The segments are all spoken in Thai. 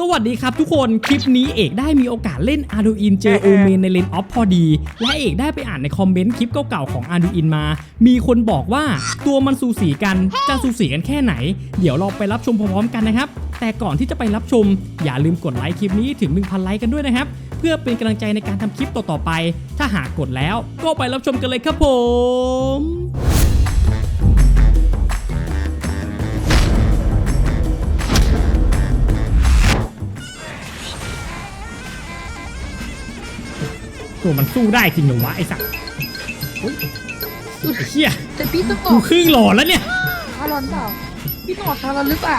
สวัสดีครับทุกคนคลิปนี้เอกได้มีโอกาสเล่น Arduin เจอโอเมนในเลนออฟพอดี และเอกได้ไปอ่านในคอมเมนต์คลิปเก่าๆของ Arduin มา มีคนบอกว่าตัวมันสูสีกันจะสูสีกันแค่ไหน เดี๋ยวเราไปรับชมพร้อมๆกันนะครับ แต่ก่อนที่จะไปรับชม อย่าลืมกดไลค์คลิปนี้ถึง 1,000 ไลค์กันด้วยนะครับ เพื่อเป็นกำลังใจในการทำคลิปต่อๆไป ถ้าหากกดแล้วก็ไปรับชมกันเลยครับผม ตัวมันสู้ได้จริงเหรอวะไอ้สัตว์เฮ้ยไอ้เหี้ยแต่พี่ต้องอกูอกครึ่งหลอดแล้วเนี่ยทารอนเปล่า พี่ต้องออกทารอนหรือเปล่า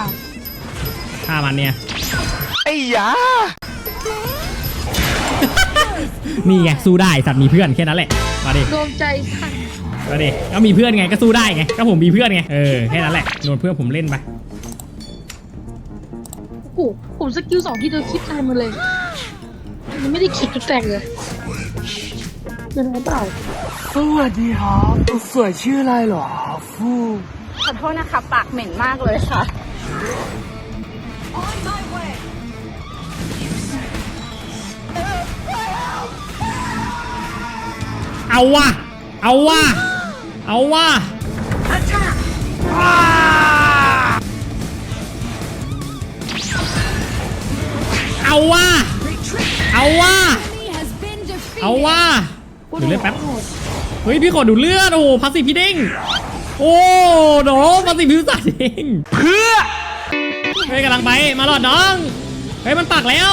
ฆ่ามันเนี่ย ไอ้ยานี่ไงสู้ได้สัตว์มีเพื่อนแค่นั้นแหละมาดิ โดนใจสั่นมาดิก็มีเพื่อนไงก็สู้ได้ไงก็ผมมีเพื่อนไง เออแค่นั้นแหละโดนเพื่อนผมเล่นไป โอ้โหผมสกิลสองที่เธอคิดตายหมาเลยมันไม่ได้คิดจุดแตกเลย เป็นไรเปล่าสวัสดีครับสวยชื่ออะไรเหรอฟูขอโทษนะคะปากเหม็นมากเลยค่ะ เอาวะเอาวะเอาวะ ดี๋ยวเล่นแป๊บเฮ้ยพี่ขอดูเลือดโอ้พัสซีพี่เด้งโอ้โหพัสซีพี่สัตว์เด้งเพื่อเฮ้ยกำลังไปมาหลอดน้องเฮ้ยมันปักแล้ว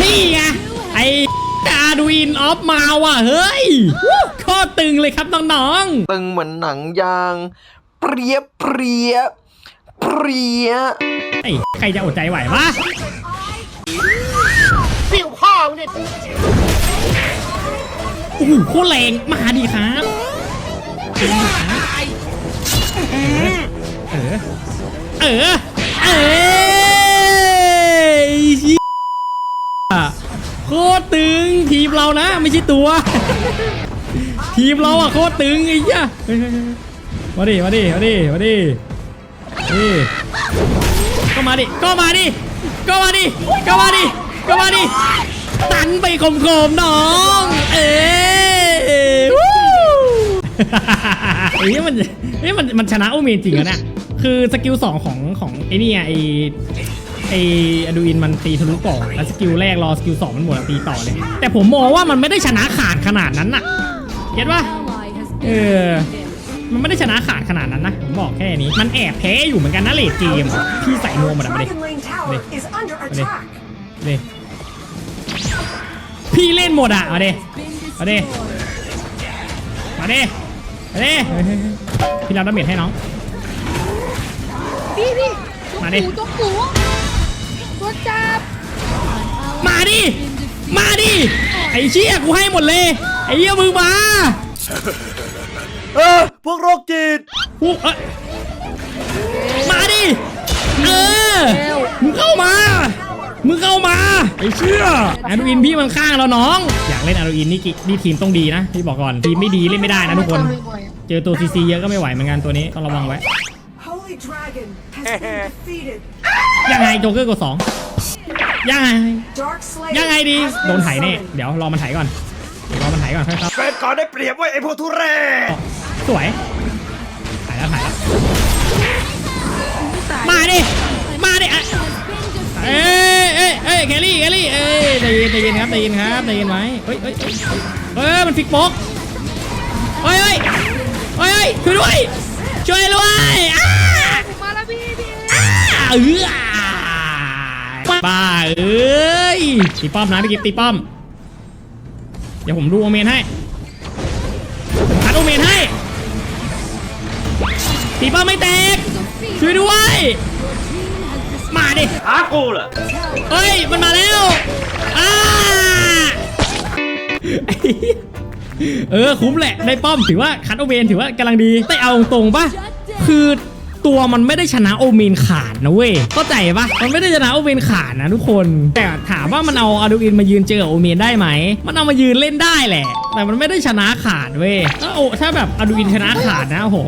นี่ไงไอ้อาดูอินออฟมาว่ะเฮ้ยวู้ข้อตึงเลยครับน้องตึงเหมือนหนังยางเปรียบเปรียบเปรียบๆไอ้ใครจะอดใจไหววะ สิวพ่อมึงเนี่ยโอ้โหโคตรแรงมาดีครับเออ เออ เออเหี้ยโคตรตึงทีมเรานะ ไม่ใช่ตัว ทีมเราอะโคตรตึงไอ้ยเฮ้ยเฮ้ยเฮ้ยมาดิมาดิมาดิมาดินี่ก็มาดิ ก็มาดิ ก็มาดิก็มาดิก็มาดิตันไปคมๆน้อง เอ้ยวู้เฮ้ยมันเฮ้ยมันมันชนะโอเมนจริงอะเนี่ยคือสกิลสองของของไอ้นี่อะไอไออดูอินมันตีทะลุก่อนแล้วสกิลแรกรอสกิลสองมันหมดแล้วตีต่อเลย แต่ผมมองว่ามันไม่ได้ชนะขาดขนาดนั้นน่ะ เก็ตปะเออ มันไม่ได้ชนะขาดขนาดนั้นนะผมบอกแค่นี้ มันแอบแพ้อยู่เหมือนกันนะเลดเกมพี่ใส่นวมหมดอะมาดิ Dragon Lane Tower Ready. is under Ready. attack. มาดิพี่เล่นหมดอะมาดิมาดิมาดิมาดิเฮ้ยเฮ้ยเฮ้ยพี่รับดาเมจให้น้องพี่พี่มาดิตัวหมูตัวจับมาดิ มาดิ ไอ้เชี่ยกูให้หมดเลย ไอ้เหี้ยมึงมา เออพวกโรคจิตพวกเอ้ยมาดิเออมึงเข้ามา มึงเข้ามาไอ้เชี่ยอาดูอินพี่มันข้างแล้วน้อง อยากเล่นอาดูอินนี่กินี่ทีมต้องดีนะพี่บอกก่อนทีมไม่ดีเล่นไม่ได้นะทุกคนบ่อยๆอะเจอตัวซีซีเยอะก็ไม่ไหวเหมือนกันตัวนี้ต้องระวังไว้ Holy Dragon has been defeated. ยังไงโจเกอร์กดสองยังไง Dark Slayer ยังไงดี has been โดนไถแน่ summoned. เดี๋ยวรอมันไถก่อนเดี๋ยวรอมันไถก่อนค่อยครับ เฟรดก่อนได้เปรียบไว้ไอ้พวกทุเรศ สวยถ่ายแล้วถ่ายแล้ว มาดิ มาดิอะเอ้ยเอ้ยเอ้ยแคลรี่แคลรี่เอ้ยใจเย็นใจเย็นครับใจเย็นครับใจเย็นไว้เฮ้ยเฮ้ยเฮ้ยเฮ้ยมันฟิกโป๊กเฮ้ยเฮ้ยเฮ้ยเฮ้ยช่วยด้วย ช่วยด้วยอ้ามาแล้วพี่พี่อ้าเออบ้าเอ้ยตีป้อมนะพี่กิฟตีป้อม เดี๋ยวผมดูโอเมนให้ ตีป้อมไม่แตก ช่วยด้วย มาดิหากูเหรอเฮ้ย มันมาแล้วอ้าไอ้เหี้ยเออ คุ้มแหละได้ป้อมถือว่าคัดโอเมนถือว่ากำลังดี แต่เอาตรงๆป่ะคือตัวมันไม่ได้ชนะโอเมนขาดนะเว้ยเข้าใจปะมันไม่ได้ชนะโอเมนขาดนะทุกคน แต่ถามว่ามันเอาอาดูอินมายืนเจอกับโอเมนได้ไหม มันเอามายืนเล่นได้แหละ แต่มันไม่ได้ชนะขาดเว้ยถ้าโอถ้าแบบอาดูอินชนะขาดนะโอ้โห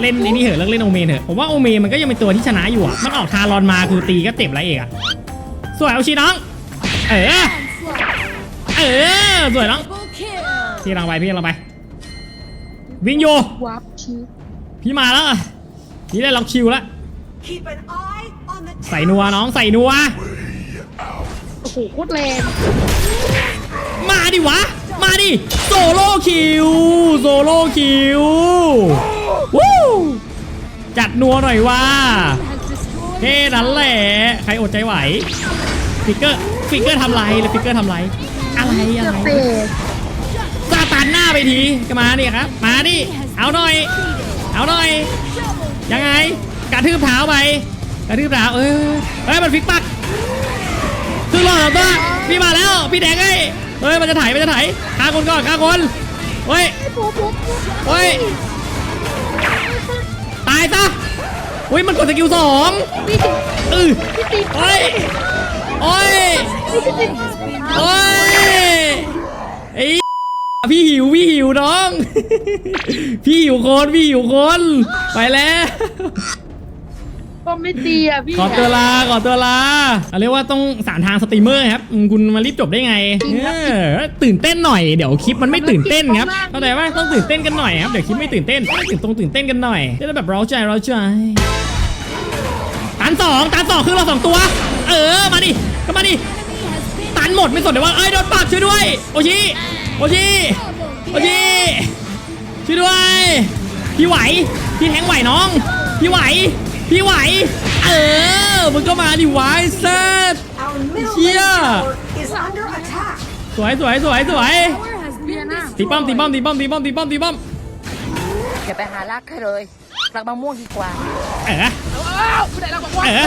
เล่นไอ้นี่เหอะเลิกเล่นโอเมนเถอะผมว่าโอเมนมันก็ยังเป็นตัวที่ชนะอยู่อะมันออกทารอนมาคือตีก็เจ็บแล้วเอกอะสวยเอาชีน้อง เออเออสวยน้องพี่กำลังไปพี่กำลังไป วิ่งอยู่วาร์ปชีสพี่มาแล้วพี่ได้ล็อกคิวแล้ว Keep an eye on the ใส่นัวน้องใส่นัวโอ้โหโคตรแรงมาดิวะ มาดิ โซโล่คิว โซโล่คิววู้ จัดนัวหน่อยว่าแค่นั้นแหละใครอดใจไหวฟิกเกอร์ฟิกเกอร์ทำไรแล้วฟิกเกอร์ทำไรอะไรอะไรเตะซาตานหน้าไปทีก็มาดิครับ มาดิเอาหน่อย เอาหน่อย ยังไงกระทืบเท้าไปกระทืบเท้าเอ้ยเฮ้ยมันฟิกปักคือหลอดตัวพี่มาแล้วพี่แดงเอ้ยเฮ้ยมันจะถ่ายมันจะถ่ายฆ่าคนก่อนฆ่าคนเฮ้ยเฮ้ย ตายซะเฮ้ยมันกดสกิลสองเออพี่ติดโอ้ยโอ้ยพี่ติดโอ้ยไอ้พี่หิวพี่หิวน้อง พี่หิวคนพี่หิวคนไปแล้ว ก็ไม่ตีอะพี่ขอตัวลาขอตัวลาเอาเรียกว่าต้องสารทางสตรีมเมอร์ครับอืมคุณมารีบจบได้ไงเออตื่นเต้นหน่อยเดี๋ยวคลิปมันไม่ตื่นเต้นครับเข้าใจว่าต้องตื่นเต้นกันหน่อยครับเดี๋ยวคลิปไม่ตื่นเต้นต้องตื่นตรงตื่นเต้นกันหน่อยจะได้แบบเร้าใจเร้าใจตันสองตันสองคือเราสองตัว เออมาดิก็มาดิตันหมดไม่สนเดี๋ยวว่าเอ้ยโดนปากช่วยด้วยโอชิโอชิโอชิช่วยด้วยพี่ไหวพี่แทงไหวน้องพี่ไหว พี่ไหว เออ มึงก็มาดิไวะไอ้เซิร์ Our middle Chia. lane tower is under attack. สวยสวยสวยสวยเบียร์หน้าตีป้อมตีป้อมตีป้อมตีป้อมตีป้อมตีป้อมอย่าไปหารักใครเลยรักมะม่วงดีกว่า เออเออเออ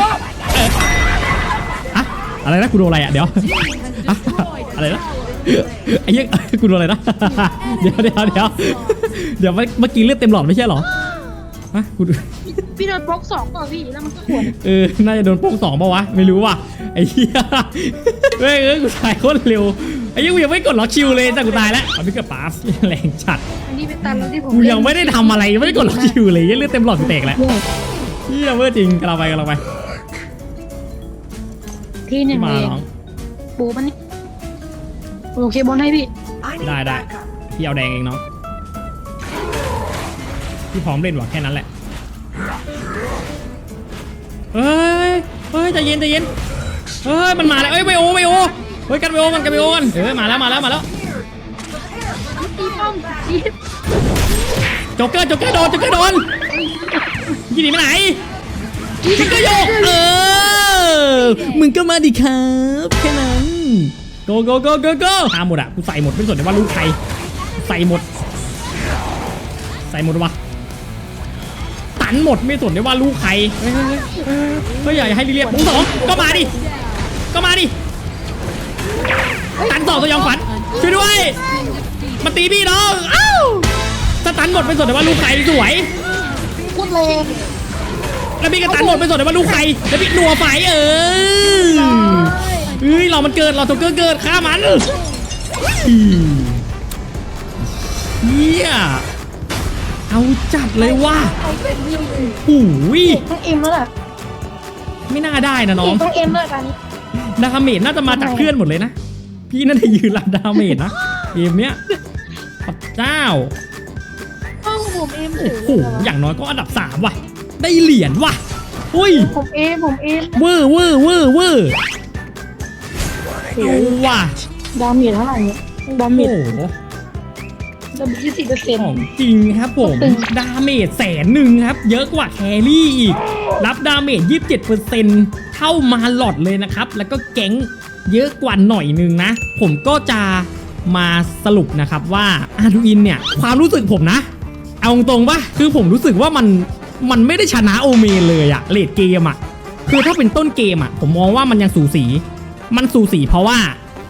อะอะไรนะกูโดนอะไรอะเดี๋ยวอะอะไรนะไอ้เหี้ยกูโดนอะไรนะเดี๋ยวเดี๋ยวเดี๋ยวเดี๋ยวเมื่อกี้เลือดเต็มหลอดไม่ใช่เหรอฮะกูดู พี่โดนบล็อกสองก่อนพี่แล้วมันก็ขวดเออ น่าจะโดนโป้งสองป่าวะ ไม่รู้ว่ะ ไอ้เหี้ยเฮ้ยเอ้ยกูตายโคตรเร็ว ไอ้เหี้ยกูยังไม่กดล็อกคิวเลยแต่กูตายแล้วเอาพี่กับปาสแรงจัด อันนี้เป็นตันแล้วที่ผมกูยังไม่ได้ทำอะไรยังไม่ได้กดล็อกคิวเลยยังเลือดเต็มหลอดกูแตกแล้วเหี้ยเวอร์จริงกำลังไปกำลังไปที่หนึ่ที่งมาเองน้อง ปูมันนี่โอเคบอลให้พี่ I need Đây, đây. backup. พี่เอาแดงเองน้องพี่พร้อมเล่นว่ะแค่นั้นแหละ เฮ้ยเฮ้ยใจเย็นใจเย็นเฮ้ยมันมาแล้วเอ้ยไบโอไบโอเฮ้ยกันไบโอกันกันไบโอกันเออมาแล้วมาแล้วมาแล้วตีป้อมตีโจ๊กเกอร์โจ๊กเกอร์โดนโจ๊กเกอร์โดนยี่หนีไปไหนทิกเกอร์โยกเออมึงก็มาดิครับแค่นั้นโกโกโกโกโกตามหมดอะกูใส่หมดไม่สนเลยว่าลูกใครใส่หมด ใส่หมดวะ นหมดไม่สนเลยว่าลูกใครเฮ้ยเฮ้ยเฮ้ยเฮ้ยเฮ้ยอย่าอย่ให้เรียบปุ้งสองก็มาดิ ก็มาดิตันสองตัวยองฝันช่วยด้วยมาตีพี่น้องอ้าวสตันหมดไม่สนเลยว่าลูกใครสวยโคตรแรงแล้วพี่กระตันหมดไปสนเลยว่าลูกใครแล้วพี่หนัวไฟเออเฮ้ยเรามันเกิดเราตัวเกิดเกิดฆ่ามันเฮีย เอาจัดเลยว่ะโอ้ยต้องเอ็มแล้วล่ะไม่น่าได้นะน้องต้องเอ็มเลยกันดาเมจน่าจะมาจากเพื่อนหมดเลยนะ พี่น่าจะยืนรับดาเมจนะเกมเนี้ยพระเจ้าเอ้าผมเอ็มโอ้โหอย่างน้อยก็อันดับ3ว่ะ ได้เหรียญว่ะอุ้ยผมเอ็มผมเอ็มเวอร์เวอร์เวอร์เวอร์เอาว่ะดาเมจเท่าไหร่เนี่ยดาเมโอ้จ โหดาเมจยี่สิบเปอร์เซ็นต์ของจริงครับผมตึงดาเมจแสนหนึ่งครับ เยอะกว่าแครี่อีก รับดาเมจ 27%เท่ามาหลอดเลยนะครับ แล้วก็แก๊งเยอะกว่าหน่อยนึงนะ ผมก็จะมาสรุปนะครับว่าอาดูอินเนี่ย ความรู้สึกผมนะ เอาตรงๆปะคือผมรู้สึกว่ามันมันไม่ได้ชนะโอเมนเลยอะเลดเกมอะคือถ้าเป็นต้นเกมอะผมมองว่ามันยังสูสี มันสูสีเพราะว่า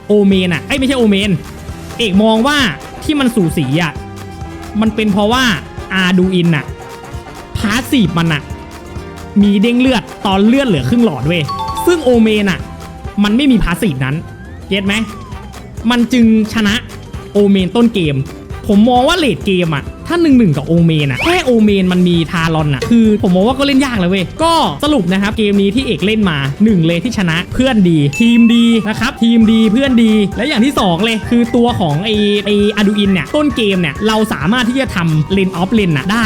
โอเมนอะเอ้ยไม่ใช่โอเมน เอกมองว่า ที่มันสูสีอะมันเป็นเพราะว่าอาดูอินอะพาสซีฟมันอะมีเด้งเลือดตอนเลือดเหลือครึ่งหลอดเว้ยซึ่งโอเมนอะมันไม่มีพาสซีฟนั้นเก็ตไหมมันจึงชนะโอเมนต้นเกม ผมมองว่าเลดเกมอะ ถ้าถ้า1นึกับโอเมนอะแค่โอเมนมันมีทารอนอะคือผมมองว่าก็เล่นยากเลยเว้ย ก็สรุปนะครับเกมนี้ที่เอกเล่นมา 1 เลยที่ชนะเพื่อนดี ทีมดีนะครับทีมดีเพื่อนดี และอย่างที่ 2 เลยคือตัวของไอไออดูอินเนี่ยต้นเกมเนี่ยเราสามารถที่จะทำเลนออฟเลนอะได้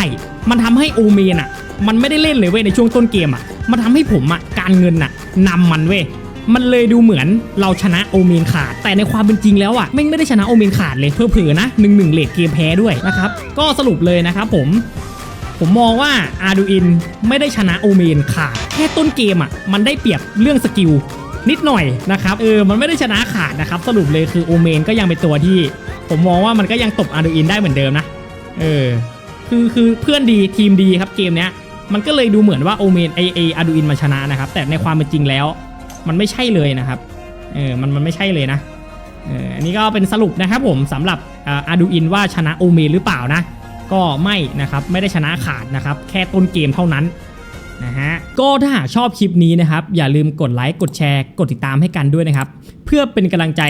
มันทำให้โอเมนอะมันไม่ได้เล่นเลยเว้ยในช่วงต้นเกมอะมันทำให้ผมอะการเงินอะนำมันเว้ย มันเลยดูเหมือนเราชนะโอเมนขาด แต่ในความเป็นจริงแล้วอะแม่ไม่ได้ชนะโอเมนขาดเลยเพื่อๆนะหนึ่งหนึ่งเลดเกมแพ้ด้วยนะครับ ก็สรุปเลยนะครับผม ผมมองว่าอาดูอินไม่ได้ชนะโอเมนขาด แค่ต้นเกมอะมันได้เปรียบเรื่องสกิลนิดหน่อยนะครับเออมันไม่ได้ชนะขาดนะครับ สรุปเลยคือโอเมนก็ยังเป็นตัวที่ ผมมองว่ามันก็ยังตบอาดูอินได้เหมือนเดิมนะเออคือคือเพื่อนดีทีมดีครับเกมเนี้ยมันก็เลยดูเหมือนว่าโอเมนไอไออาดูอินมาชนะนะครับแต่ในความเป็นจริงแล้ว มันไม่ใช่เลยนะครับเออมันมันไม่ใช่เลยนะเอออันนี้ก็เป็นสรุปนะครับผมสำหรับอาดูอินว่าชนะโอเมนหรือเปล่านะ ก็ไม่นะครับไม่ได้ชนะขาดนะครับ แค่ต้นเกมเท่านั้นนะฮะก็ถ้าหากชอบคลิปนี้นะครับ อย่าลืมกดไลค์กดแชร์ กดติดตามให้กันด้วยนะครับ เพื่อเป็นกำลังใจ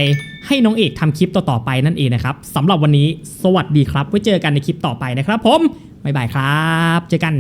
ให้น้องเอกทำคลิปต่อๆไปนั่นเองนะครับสำหรับวันนี้สวัสดีครับ ไว้เจอกันในคลิปต่อไปนะครับผมบ๊ายบายครับ เจอกัน